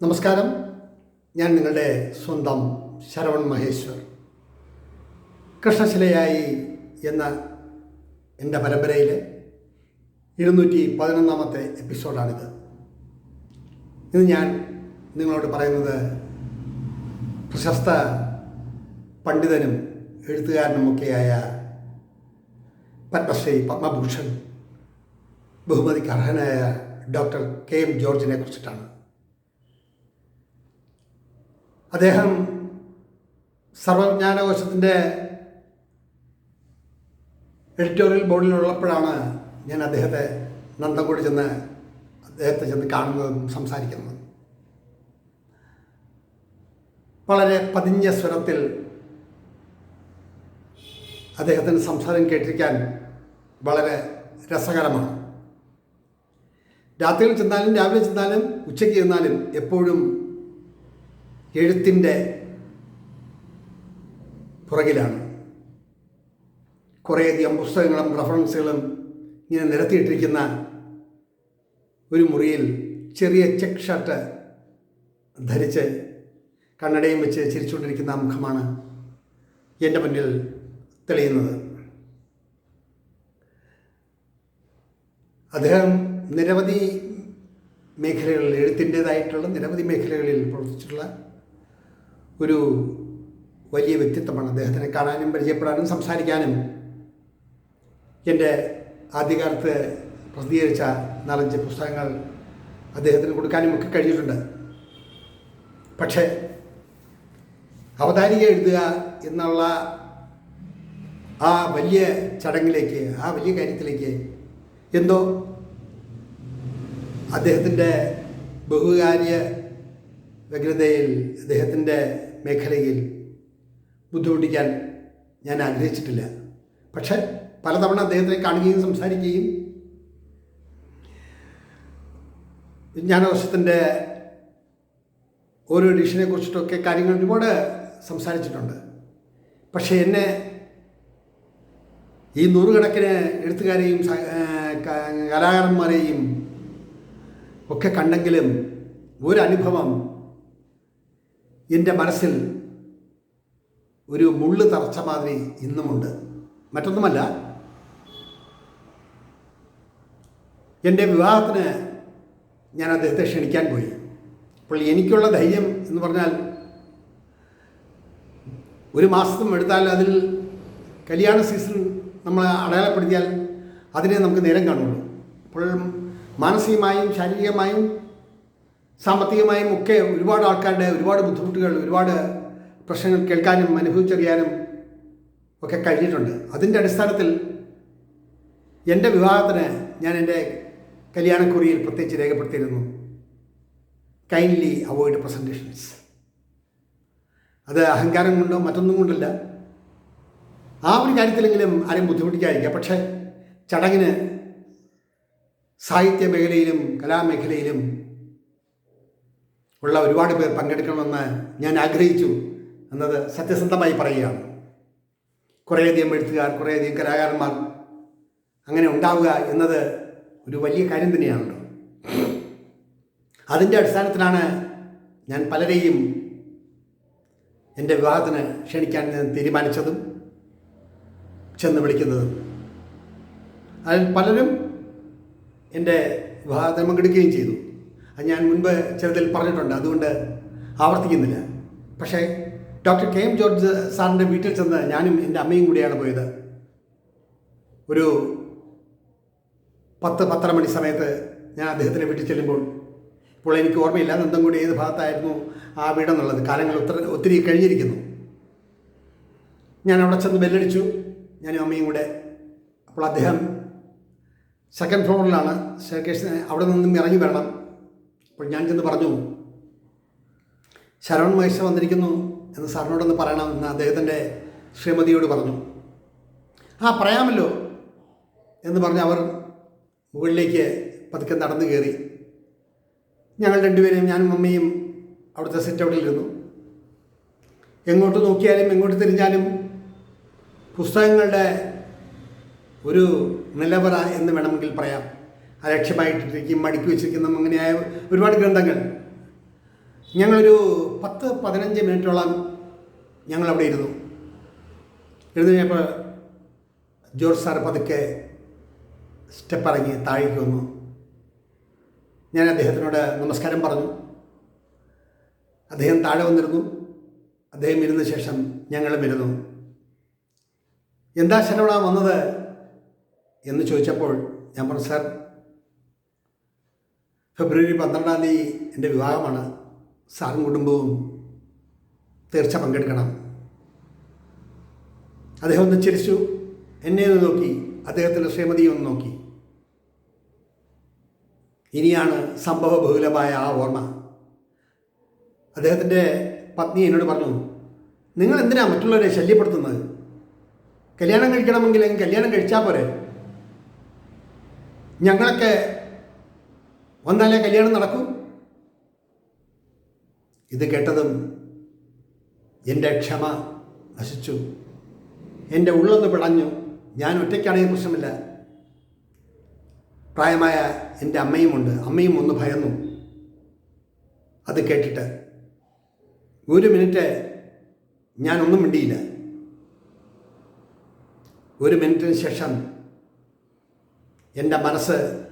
നമസ്കാരം. ഞാൻ നിങ്ങളുടെ സ്വന്തം ശരവൺ മഹേശ്വർ. കൃഷ്ണശിലയായി എന്ന എന്റെ പരമ്പരയിലെ ഇരുന്നൂറ്റി പതിനൊന്നാമത്തെ എപ്പിസോഡാണിത്. ഇന്ന് ഞാൻ നിങ്ങളോട് പറയുന്നത് പ്രശസ്ത പണ്ഡിതനും എഴുത്തുകാരനുമൊക്കെയായ പത്മശ്രീ പത്മഭൂഷൺ ബഹുമതിക്ക് അർഹനായ ഡോക്ടർ കെ എം ജോർജിനെ കുറിച്ചിട്ടാണ്. അദ്ദേഹം സർവജ്ഞാനകോശത്തിന്റെ എഡിറ്റോറിയൽ ബോർഡിലുള്ളപ്പോഴാണ് ഞാൻ അദ്ദേഹത്തെ നന്ദൻകൂടി ചെന്ന് അദ്ദേഹത്തെ ചെന്ന് കാണുന്നതും സംസാരിക്കുന്നതും. വളരെ പതിഞ്ഞ സ്വരത്തിൽ അദ്ദേഹത്തിന്റെ സംസാരം കേട്ടിരിക്കാൻ വളരെ രസകരമാണ്. രാത്രിയിൽ ചെന്നാലും രാവിലെ ചെന്നാലും ഉച്ചയ്ക്ക് ചെന്നാലും എപ്പോഴും എഴുത്തിന്റെ പുറകിലാണ്. കുറേയധികം പുസ്തകങ്ങളും റഫറൻസുകളും ഇങ്ങനെ നിരത്തിയിട്ടിരിക്കുന്ന ഒരു മുറിയിൽ ചെറിയ ചെക്ക് ഷർട്ട് ധരിച്ച് കണ്ണടയും വെച്ച് ചിരിച്ചുകൊണ്ടിരിക്കുന്ന മുഖമാണ് എന്റെ മുന്നിൽ തെളിയുന്നത്. അദ്ദേഹം നിരവധി മേഖലകളിൽ എഴുത്തിന്റേതായിട്ടുള്ള നിരവധി മേഖലകളിൽ പ്രവർത്തിച്ചിട്ടുള്ള ഒരു വലിയ വ്യക്തിത്വമാണ് അദ്ദേഹത്തിനെ കാണാനും പരിചയപ്പെടാനും സംസാരിക്കാനും എന്റെ ആദ്യകാലത്ത് പ്രസിദ്ധീകരിച്ച നാലഞ്ച് പുസ്തകങ്ങൾ അദ്ദേഹത്തിന് കൊടുക്കാനും ഒക്കെ കഴിഞ്ഞിട്ടുണ്ട്. പക്ഷേ അവതാരിക എഴുതുക എന്നുള്ള ആ വലിയ ചടങ്ങിലേക്ക് ആ വലിയ കാര്യത്തിലേക്ക് എന്തോ അദ്ദേഹത്തിന്റെ ബഹുകാര്യ വ്യഗ്രതയിൽ അദ്ദേഹത്തിന്റെ മേഖലയിൽ ബുദ്ധിമുട്ടിക്കാൻ ഞാൻ ആഗ്രഹിച്ചിട്ടില്ല. പക്ഷെ പലതവണ അദ്ദേഹത്തിനെ കാണുകയും സംസാരിക്കുകയും വിജ്ഞാനകോശത്തിന്റെ ഓരോ എഡിഷനെ കുറിച്ചിട്ടൊക്കെ കാര്യങ്ങൾ ഒരുപാട് സംസാരിച്ചിട്ടുണ്ട്. പക്ഷേ എന്നെ ഈ നൂറുകണക്കിന് എഴുത്തുകാരെയും കലാകാരന്മാരെയും ഒക്കെ കണ്ടെങ്കിലും ഒരനുഭവം എന്റെ മനസ്സിൽ ഒരു മുള്ള് തറച്ച മാതിരി ഇന്നുമുണ്ട്. മറ്റൊന്നുമല്ല എന്റെ വിവാഹത്തിന് ഞാൻ അദ്ദേഹത്തെ ക്ഷണിക്കാൻ പോയി. അപ്പോൾ എനിക്കുള്ള ധൈര്യം എന്ന് പറഞ്ഞാൽ ഒരു മാസം എടുത്താൽ അതിൽ കല്യാണ സീസൺ നമ്മൾ അടയാളപ്പെടുത്തിയാൽ അതിനെ നമുക്ക് നേരം കാണുള്ളൂ. അപ്പോൾ മാനസികമായും ശാരീരികമായും സാമ്പത്തികമായും ഒക്കെ ഒരുപാട് ആൾക്കാരുടെ ഒരുപാട് ബുദ്ധിമുട്ടുകൾ ഒരുപാട് പ്രശ്നങ്ങൾ കേൾക്കാനും അനുഭവിച്ചറിയാനും ഒക്കെ കഴിഞ്ഞിട്ടുണ്ട്. അതിന്റെ അടിസ്ഥാനത്തിൽ എന്റെ വിവാഹത്തിന് ഞാൻ എന്റെ കല്യാണക്കുറിയിൽ പ്രത്യേകിച്ച് രേഖപ്പെടുത്തിയിരുന്നു. കൈൻഡ്ലി അവോയ്ഡ് പ്രസന്റേഷൻസ് അത് അഹങ്കാരം കൊണ്ടോ മറ്റൊന്നും കൊണ്ടല്ല. ആ ഒരു കാര്യത്തിലെങ്കിലും ആരും ബുദ്ധിമുട്ടിക്കാതിരിക്കുക. പക്ഷേ ചടങ്ങിന് സാഹിത്യ മേഖലയിലും കലാമേഖലയിലും ഉള്ള ഒരുപാട് പേർ പങ്കെടുക്കണമെന്ന് ഞാൻ ആഗ്രഹിച്ചു എന്നത് സത്യസന്ധമായി പറയുകയാണ്. കുറേയധികം എഴുത്തുകാർ കുറേയധികം കലാകാരന്മാർ അങ്ങനെ ഉണ്ടാവുക എന്നത് ഒരു വലിയ കാര്യം തന്നെയാണല്ലോ. അതിന്റെ അടിസ്ഥാനത്തിലാണ് ഞാൻ പലരെയും എന്റെ വിവാഹത്തിന് ക്ഷണിക്കാൻ ഞാൻ തീരുമാനിച്ചതും ചെന്ന് വിളിക്കുന്നതും. അതിൽ പലരും എന്റെ വിവാഹത്തിന് പങ്കെടുക്കുകയും ചെയ്തു. അത് ഞാൻ മുൻപ് ചിലതിൽ പറഞ്ഞിട്ടുണ്ട് അതുകൊണ്ട് ആവർത്തിക്കുന്നില്ല. പക്ഷേ ഡോക്ടർ കെ എം ജോർജ് സാറിന്റെ വീട്ടിൽ ചെന്ന് ഞാനും എന്റെ അമ്മയും കൂടിയാണ് പോയത്. ഒരു പത്ത് പത്തര മണി സമയത്ത് ഞാൻ അദ്ദേഹത്തിന്റെ വീട്ടിൽ ചെല്ലുമ്പോൾ ഇപ്പോൾ എനിക്ക് ഓർമ്മയില്ല നന്തൻകുടി ഏത് ഭാഗത്തായിരുന്നു ആ വീടെന്നുള്ളത്. കാലങ്ങൾ ഒത്തിരി ഒത്തിരി കഴിഞ്ഞിരിക്കുന്നു. ഞാൻ അവിടെ ചെന്ന് ബെല്ലടിച്ചു. ഞാനും അമ്മയും കൂടെ. അപ്പോൾ അദ്ദേഹം സെക്കൻഡ് ഫ്ലോറിലാണ് സ്റ്റേക്കേഷൻ അവിടെ നിന്നും ഇറങ്ങി വരണം. അപ്പോൾ ഞാൻ ചെന്ന് പറഞ്ഞു. ശരവൺ മഹേഷ് വന്നിരിക്കുന്നു എന്ന് സാറിനോടൊന്ന് പറയണമെന്ന് അദ്ദേഹത്തിന്റെ ശ്രീമതിയോട് പറഞ്ഞു. ആ പറയാമല്ലോ എന്ന് പറഞ്ഞ് അവർ മുകളിലേക്ക് പതുക്കെ നടന്നു കയറി. ഞങ്ങൾ രണ്ടുപേരും ഞാനും അമ്മയും അവിടുത്തെ സെറ്റ് ഔട്ടിലിരുന്നു എങ്ങോട്ട് നോക്കിയാലും എങ്ങോട്ട് തിരിഞ്ഞാലും പുസ്തകങ്ങളുടെ ഒരു നിലവറ എന്ന് വേണമെങ്കിൽ പറയാം. അലക്ഷ്യമായിട്ടിരിക്കും മടുക്കി വെച്ചിരിക്കുന്ന അങ്ങനെയായ ഒരുപാട് ഗ്രന്ഥങ്ങൾ. ഞങ്ങളൊരു പത്ത് പതിനഞ്ച് മിനിറ്റോളം ഞങ്ങളവിടെ ഇരുന്നു. ഇരുന്ന് കഴിഞ്ഞപ്പോൾ ജോർജ് സാർ പതുക്കെ സ്റ്റെപ്പ് ഇറങ്ങി താഴേക്ക് വന്നു. ഞാൻ അദ്ദേഹത്തിനോട് നമസ്കാരം പറഞ്ഞു. അദ്ദേഹം താഴെ വന്നിരുന്നു. അദ്ദേഹം ഇരുന്ന ശേഷം ഞങ്ങളും ഇരുന്നു. എന്താ ശരവണ വന്നത്? എന്ന് ചോദിച്ചപ്പോൾ ഞാൻ പറഞ്ഞു സാർ ഫെബ്രുവരി പന്ത്രണ്ടാം തീയതി എന്റെ വിവാഹമാണ്. സാറും കുടുംബവും തീർച്ച പങ്കെടുക്കണം. അദ്ദേഹം ഒന്ന് ചിരിച്ചു. എന്നെ ഒന്ന് നോക്കി. അദ്ദേഹത്തിന്റെ ശ്രീമതിയെ ഒന്ന് നോക്കി. ഇനിയാണ് സംഭവബഹുലമായ ആ ഓർമ്മ. അദ്ദേഹത്തിന്റെ പത്നി എന്നോട് പറഞ്ഞു നിങ്ങൾ എന്തിനാണ് മറ്റുള്ളവരെ ശല്യപ്പെടുത്തുന്നത്? കല്യാണം കഴിക്കണമെങ്കിൽ കല്യാണം കഴിച്ചാൽ പോരെ? ഞങ്ങളൊക്കെ വന്നാലേ കല്യാണം നടക്കൂ? ഇത് കേട്ടതും എന്റെ ക്ഷമ നശിച്ചു. എന്റെ ഉള്ളൊന്ന് പിടഞ്ഞു ഞാൻ ഒറ്റയ്ക്കാണെങ്കിൽ പ്രശ്നമില്ല. പ്രായമായ എന്റെ അമ്മയുമുണ്ട്. അമ്മയും ഒന്ന് ഭയന്നു. അത് കേട്ടിട്ട് ഒരു മിനിറ്റ് ഞാനൊന്നും മിണ്ടിയില്ല. ഒരു മിനിറ്റിന് ശേഷം എന്റെ മനസ്സ്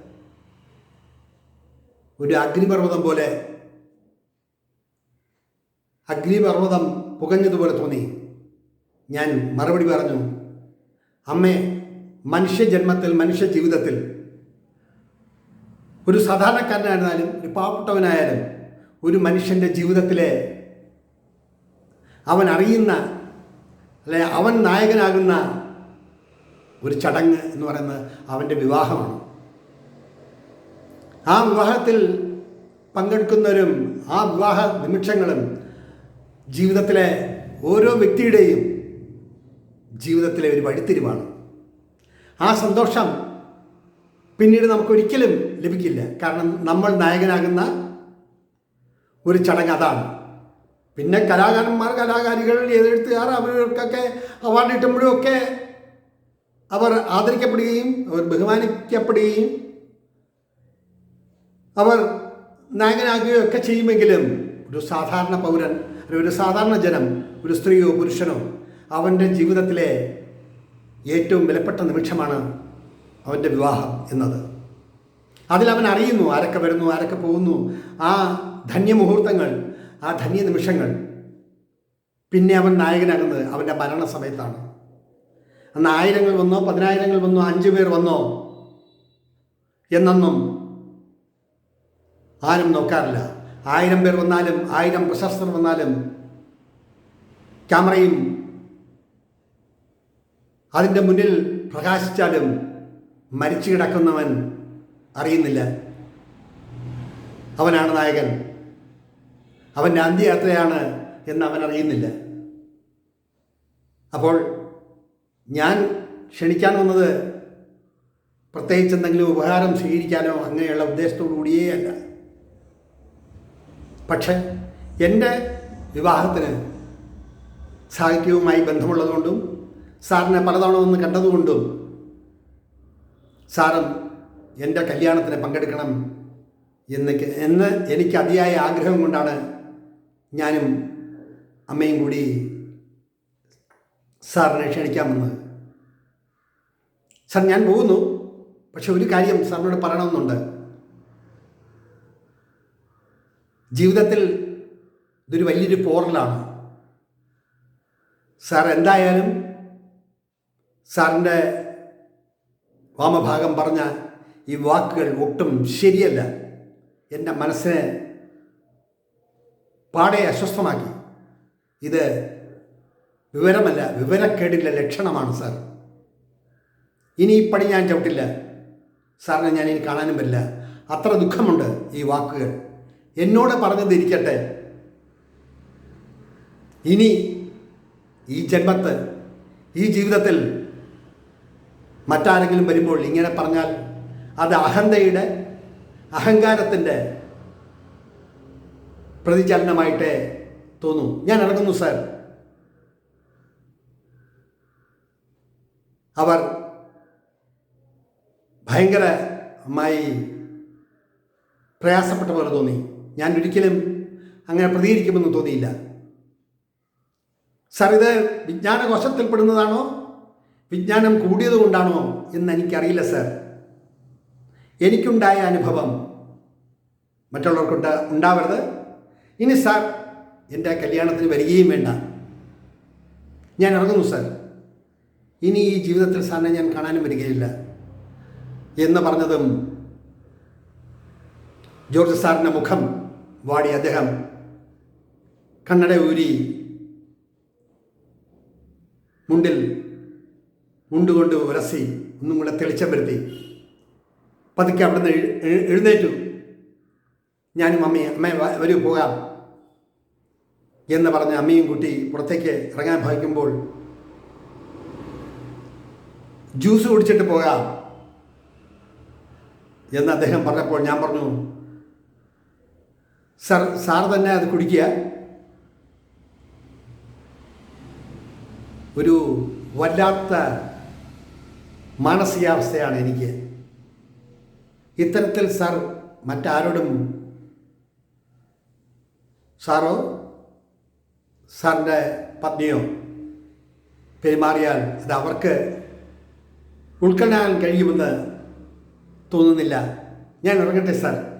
ഒരു അഗ്നിപർവതം പോലെ അഗ്നിപർവതം പുകഞ്ഞതുപോലെ തോന്നി. ഞാൻ മറുപടി പറഞ്ഞു അമ്മേ മനുഷ്യജന്മത്തിൽ മനുഷ്യ ജീവിതത്തിൽ ഒരു സാധാരണക്കാരനായിരുന്നാലും ഒരു പാവപ്പെട്ടവനായാലും ഒരു മനുഷ്യന്റെ ജീവിതത്തിലെ അവൻ അറിയുന്ന അല്ലെ അവൻ നായകനാകുന്ന ഒരു ചടങ്ങ് എന്ന് പറയുന്നത് അവന്റെ വിവാഹമാണ്. ആ വിവാഹത്തിൽ പങ്കെടുക്കുന്നവരും ആ വിവാഹ നിമിഷങ്ങളും ജീവിതത്തിലെ ഓരോ വ്യക്തിയുടെയും ജീവിതത്തിലെ ഒരു വഴിത്തിരിവാണ്. ആ സന്തോഷം പിന്നീട് നമുക്കൊരിക്കലും ലഭിക്കില്ല. കാരണം നമ്മൾ നായകനാകുന്ന ഒരു ചടങ്ങ് അതാണ്. പിന്നെ കലാകാരന്മാർ കലാകാരികൾ എഴുത്തുകാർ അവർക്കൊക്കെ അവാർഡ് കിട്ടുമ്പോഴും ഒക്കെ അവർ ആദരിക്കപ്പെടുകയും അവർ ബഹുമാനിക്കപ്പെടുകയും അവർ നായകനാകുകയോ ഒക്കെ ചെയ്യുമെങ്കിലും ഒരു സാധാരണ പൗരൻ ഒരു സാധാരണ ജനം ഒരു സ്ത്രീയോ പുരുഷനോ അവന്റെ ജീവിതത്തിലെ ഏറ്റവും വിലപ്പെട്ട നിമിഷമാണ് അവന്റെ വിവാഹം എന്നത്. അതിൽ അവൻ അറിയുന്നു ആരൊക്കെ വരുന്നു ആരൊക്കെ പോകുന്നു ആ ധന്യമുഹൂർത്തങ്ങൾ ആ ധന്യ നിമിഷങ്ങൾ. പിന്നെ അവൻ നായകനാകുന്നത് അവന്റെ മരണസമയത്താണ്. അന്ന് ആയിരങ്ങൾ വന്നോ പതിനായിരങ്ങൾ വന്നോ അഞ്ചു പേർ വന്നോ എന്നൊന്നും ആരും നോക്കാറില്ല. ആയിരം പേർ വന്നാലും ആയിരം പ്രശസ്തർ വന്നാലും ക്യാമറയും അതിന്റെ മുന്നിൽ പ്രകാശിച്ചാലും മരിച്ചു കിടക്കുന്നവൻ അറിയുന്നില്ല. അവനാണ് നായകൻ. അവന്റെ അന്ത്യയാത്രയാണ് എന്ന് അവൻ അറിയുന്നില്ല. അപ്പോൾ ഞാൻ ക്ഷണിക്കാൻ വന്നത് പ്രത്യേകിച്ച് എന്തെങ്കിലും ഉപഹാരം സ്വീകരിക്കാനോ അങ്ങനെയുള്ള ഉദ്ദേശത്തോടു കൂടിയേ അല്ല. പക്ഷെ എന്റെ വിവാഹത്തിന് സാഹിത്യവുമായി ബന്ധമുള്ളതുകൊണ്ടും സാറിനെ പലതവണ ഒന്ന് കണ്ടതുകൊണ്ടും സാറും എന്റെ കല്യാണത്തിന് പങ്കെടുക്കണം എന്നൊക്കെ എന്ന് എനിക്ക് അതിയായ ആഗ്രഹം കൊണ്ടാണ് ഞാനും അമ്മയും കൂടി സാറിനെ ക്ഷണിക്കാൻ വന്നത്. സാർ ഞാൻ പോകുന്നു. പക്ഷെ ഒരു കാര്യം സാറിനോട് പറയണമെന്നുണ്ട്. ജീവിതത്തിൽ ഇതൊരു വലിയൊരു പോറലാണ്. സാർ എന്തായാലും സാറിന്റെ വാമഭാഗം പറഞ്ഞ ഈ വാക്കുകൾ ഒട്ടും ശരിയല്ല. എന്റെ മനസ്സിനെ പാടെ അസ്വസ്ഥമാക്കി. ഇത് വിവരമല്ല വിവരക്കേടിന്റെ ലക്ഷണമാണ് സാർ. ഇനി ഈ പണി ഞാൻ ചവിട്ടില്ല. സാറിനെ ഞാൻ ഇനി കാണാനും പറ്റില്ല അത്ര ദുഃഖമുണ്ട് ഈ വാക്കുകൾ. എന്നോട് പറഞ്ഞതിരിക്കട്ടെ. ഇനി ഈ ജന്മത്ത് ഈ ജീവിതത്തിൽ മറ്റാരെങ്കിലും വരുമ്പോൾ ഇങ്ങനെ പറഞ്ഞാൽ അത് അഹന്തയുടെ അഹങ്കാരത്തിന്റെ പ്രതിചലനമായിട്ട് തോന്നും. ഞാൻ ഇറങ്ങുന്നു സാർ. അവർ ഭയങ്കരമായി പ്രയാസപ്പെട്ട പോലെ തോന്നി. ഞാൻ ഒരിക്കലും അങ്ങനെ പ്രതികരിക്കുമെന്ന് തോന്നിയില്ല. സർ ഇത് വിജ്ഞാനകോശത്തിൽപ്പെടുന്നതാണോ വിജ്ഞാനം കൂടിയതുകൊണ്ടാണോ എന്ന് എനിക്കറിയില്ല സാർ. എനിക്കുണ്ടായ അനുഭവം മറ്റുള്ളവർക്കുണ്ട് ഉണ്ടാവരുത്. ഇനി സാർ എന്റെ കല്യാണത്തിന് വരികയും വേണ്ട. ഞാൻ ഇറങ്ങുന്നു സാർ. ഇനി ഈ ജീവിതത്തിൽ സാറിനെ ഞാൻ കാണാനും വരികയില്ല. എന്ന് പറഞ്ഞതും ജോർജ് സാറിന്റെ മുഖം വാടി അദ്ദേഹം കണ്ണട ഊരി മുണ്ടിൽ മുണ്ടുകൊണ്ട് ഉരസി ഒന്നും കൂടെ തെളിച്ചം വരുത്തി പതുക്കെ അവിടുന്ന് എഴു- എഴു- എഴുന്നേറ്റു. ഞാനും അമ്മയും അമ്മ വരൂ പോകാം എന്ന് പറഞ്ഞ് അമ്മയും കുട്ടി പുറത്തേക്ക് ഇറങ്ങാൻ ഭാവിക്കുമ്പോൾ ജ്യൂസ് കുടിച്ചിട്ട് പോകാം എന്ന് അദ്ദേഹം പറഞ്ഞപ്പോൾ ഞാൻ പറഞ്ഞു സാർ സാർ തന്നെ അത് കുടിക്കുക. ഒരു വല്ലാത്ത മാനസികാവസ്ഥയാണ് എനിക്ക്. ഇത്തരത്തിൽ സാർ മറ്റാരോടും സാറോ സാറിന്റെ പത്നിയോ പെരുമാറിയാൽ അത് അവർക്ക് ഉൾക്കൊള്ളാൻ കഴിയുമെന്ന് തോന്നുന്നില്ല. ഞാൻ ഇറങ്ങട്ടെ സാർ.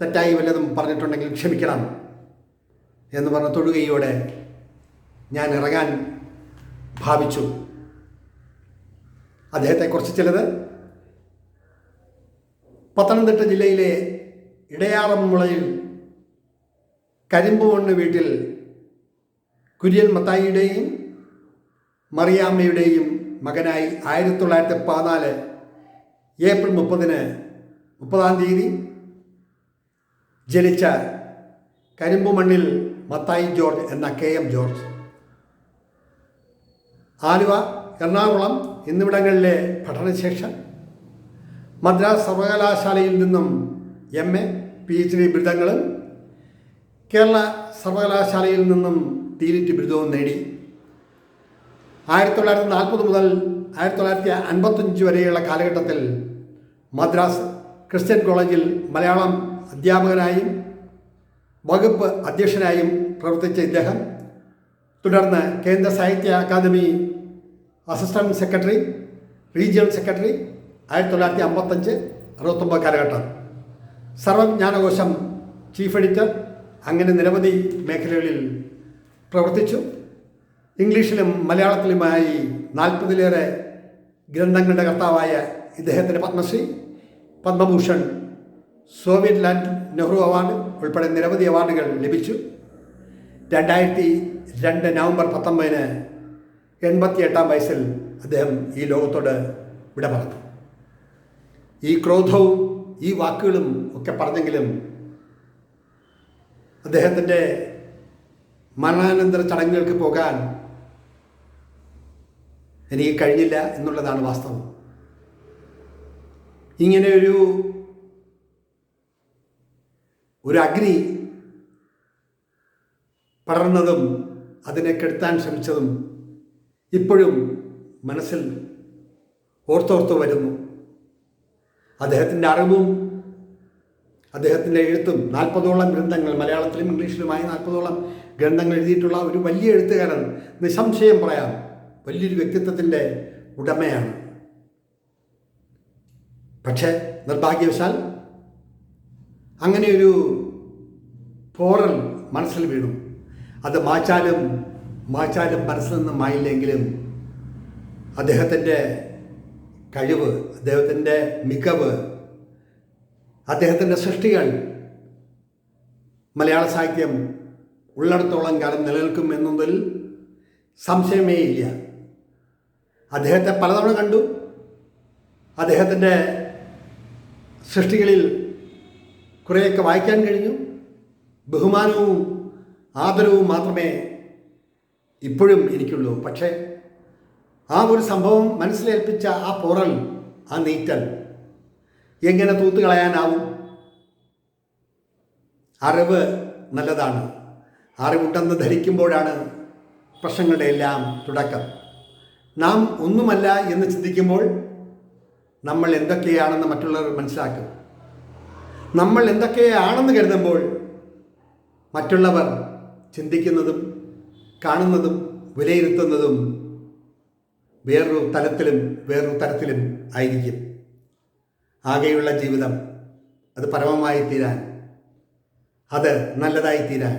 തെറ്റായി വല്ലതും പറഞ്ഞിട്ടുണ്ടെങ്കിൽ ക്ഷമിക്കണം എന്ന് പറഞ്ഞ തൊടുകയോടെ ഞാൻ ഇറങ്ങാൻ ഭാവിച്ചു. അദ്ദേഹത്തെക്കുറിച്ച് ചിലത് പത്തനംതിട്ട ജില്ലയിലെ ഇടയാറന്മുളയിൽ കരിമ്പുമണ്ണ് വീട്ടിൽ കുര്യൻ മത്തായിയുടെയും മറിയാമ്മയുടെയും മകനായി ആയിരത്തി തൊള്ളായിരത്തി പതിനാല് ഏപ്രിൽ മുപ്പതിന് മുപ്പതാം തീയതി ജനിച്ച കരിമ്പുമണ്ണിൽ മത്തായി ജോർജ് എന്ന കെ എം ജോർജ്. ആലുവ എറണാകുളം എന്നിവിടങ്ങളിലെ പഠനശേഷം മദ്രാസ് സർവകലാശാലയിൽ നിന്നും M A P H D ബിരുദങ്ങളും Kerala സർവകലാശാലയിൽ നിന്നും ടി ബിരുദവും നേടി. ആയിരത്തി തൊള്ളായിരത്തി നാൽപ്പത് മുതൽ ആയിരത്തി തൊള്ളായിരത്തി അൻപത്തഞ്ച് വരെയുള്ള കാലഘട്ടത്തിൽ മദ്രാസ് ക്രിസ്ത്യൻ കോളേജിൽ മലയാളം അധ്യാപകനായും വകുപ്പ് അധ്യക്ഷനായും പ്രവർത്തിച്ച ഇദ്ദേഹം തുടർന്ന് Kendra Sahitya Akademi assistant secretary regional secretary ആയിരത്തി തൊള്ളായിരത്തി അമ്പത്തഞ്ച് അറുപത്തൊമ്പത് കാലഘട്ടം. സർവജ്ഞാനകോശം ചീഫ് എഡിറ്റർ അങ്ങനെ നിരവധി മേഖലകളിൽ പ്രവർത്തിച്ചു. ഇംഗ്ലീഷിലും മലയാളത്തിലുമായി നാൽപ്പതിലേറെ ഗ്രന്ഥങ്ങളുടെ കർത്താവായ ഇദ്ദേഹത്തിന്റെ Padmashri Padma Bhushan Soviet Land Nehru award ഉൾപ്പെടെ നിരവധി അവാർഡുകൾ ലഭിച്ചു. രണ്ടായിരത്തി രണ്ട് നവംബർ പത്തൊമ്പതിന് എൺപത്തി എട്ടാം വയസ്സിൽ അദ്ദേഹം ഈ ലോകത്തോട് വിട പറഞ്ഞു ഈ ക്രോധവും ഈ വാക്കുകളും ഒക്കെ പറഞ്ഞെങ്കിലും അദ്ദേഹത്തിന്റെ മരണാനന്തര ചടങ്ങുകൾക്ക് പോകാൻ എനിക്ക് കഴിഞ്ഞില്ല എന്നുള്ളതാണ് വാസ്തവം. ഇങ്ങനെ ഒരു ഒരു അഗ്നി പടർന്നതും അതിനെ കെടുത്താൻ ശ്രമിച്ചതും ഇപ്പോഴും മനസ്സിൽ ഓർത്തോർത്ത് വരുന്നു. അദ്ദേഹത്തിന്റെ അറിവും അദ്ദേഹത്തിന്റെ എഴുത്തും നാൽപ്പതോളം ഗ്രന്ഥങ്ങൾ മലയാളത്തിലും ഇംഗ്ലീഷിലുമായി നാൽപ്പതോളം ഗ്രന്ഥങ്ങൾ എഴുതിയിട്ടുള്ള ഒരു വലിയ എഴുത്തുകാരൻ നിസ്സംശയം പറയാം വലിയൊരു വ്യക്തിത്വത്തിന്റെ ഉടമയാണ്. പക്ഷേ നിർഭാഗ്യവശാൽ അങ്ങനെയൊരു പോറൽ മനസ്സിൽ വീണു. അത് മാച്ചാലും മാച്ചാലും മനസ്സിൽ നിന്ന് മായില്ലെങ്കിലും അദ്ദേഹത്തിന്റെ കഴിവ് അദ്ദേഹത്തിന്റെ മികവ് അദ്ദേഹത്തിന്റെ സൃഷ്ടികൾ മലയാള സാഹിത്യം ഉള്ളിടത്തോളം കാലം നിലനിൽക്കും എന്നതിൽ സംശയമേ ഇല്ല. അദ്ദേഹത്തെ പലതവണ കണ്ടു. അദ്ദേഹത്തിന്റെ സൃഷ്ടികളിൽ കുറേയൊക്കെ വായിക്കാൻ കഴിഞ്ഞു. ബഹുമാനവും ആദരവും മാത്രമേ ഇപ്പോഴും എനിക്കുള്ളൂ. പക്ഷേ ആ ഒരു സംഭവം മനസ്സിലേൽപ്പിച്ച ആ പോറൽ ആ നീറ്റൽ എങ്ങനെ തൂത്തുകളയാനാവും അറിവ് നല്ലതാണ്. അറിവുണ്ടെന്ന് ധരിക്കുമ്പോഴാണ് പ്രശ്നങ്ങളുടെ എല്ലാം തുടക്കം. നാം ഒന്നുമല്ല എന്ന് ചിന്തിക്കുമ്പോൾ നമ്മൾ എന്തൊക്കെയാണെന്ന് മറ്റുള്ളവർ മനസ്സിലാക്കും. നമ്മൾ എന്തൊക്കെയാണെന്ന് കരുതുമ്പോൾ മറ്റുള്ളവർ ചിന്തിക്കുന്നതും കാണുന്നതും വിലയിരുത്തുന്നതും വേറൊരു തലത്തിലും വേറൊരു തരത്തിലും ആയിരിക്കും. ആകെയുള്ള ജീവിതം അത് പരമമായി തീരാൻ അത് നല്ലതായി തീരാൻ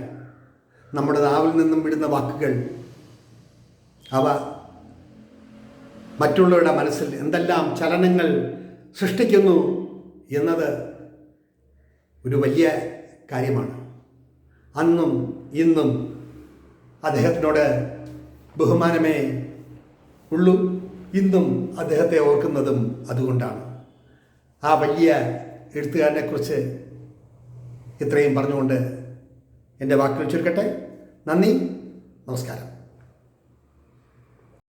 നമ്മുടെ നാവിൽ നിന്നും വിടുന്ന വാക്കുകൾ അവ മറ്റുള്ളവരുടെ മനസ്സിൽ എന്തെല്ലാം ചലനങ്ങൾ സൃഷ്ടിക്കുന്നു എന്നത് ഒരു വലിയ കാര്യമാണ്. അന്നും ഇന്നും അദ്ദേഹത്തിനോട് ബഹുമാനമേ ഉള്ളൂ. ഇന്നും അദ്ദേഹത്തെ ഓർക്കുന്നതും അതുകൊണ്ടാണ്. ആ വലിയ എഴുത്തുകാരനെക്കുറിച്ച് ഇത്രയും പറഞ്ഞുകൊണ്ട് എന്റെ വാക്കുകൾ ചുരുക്കട്ടെ. നന്ദി. നമസ്കാരം.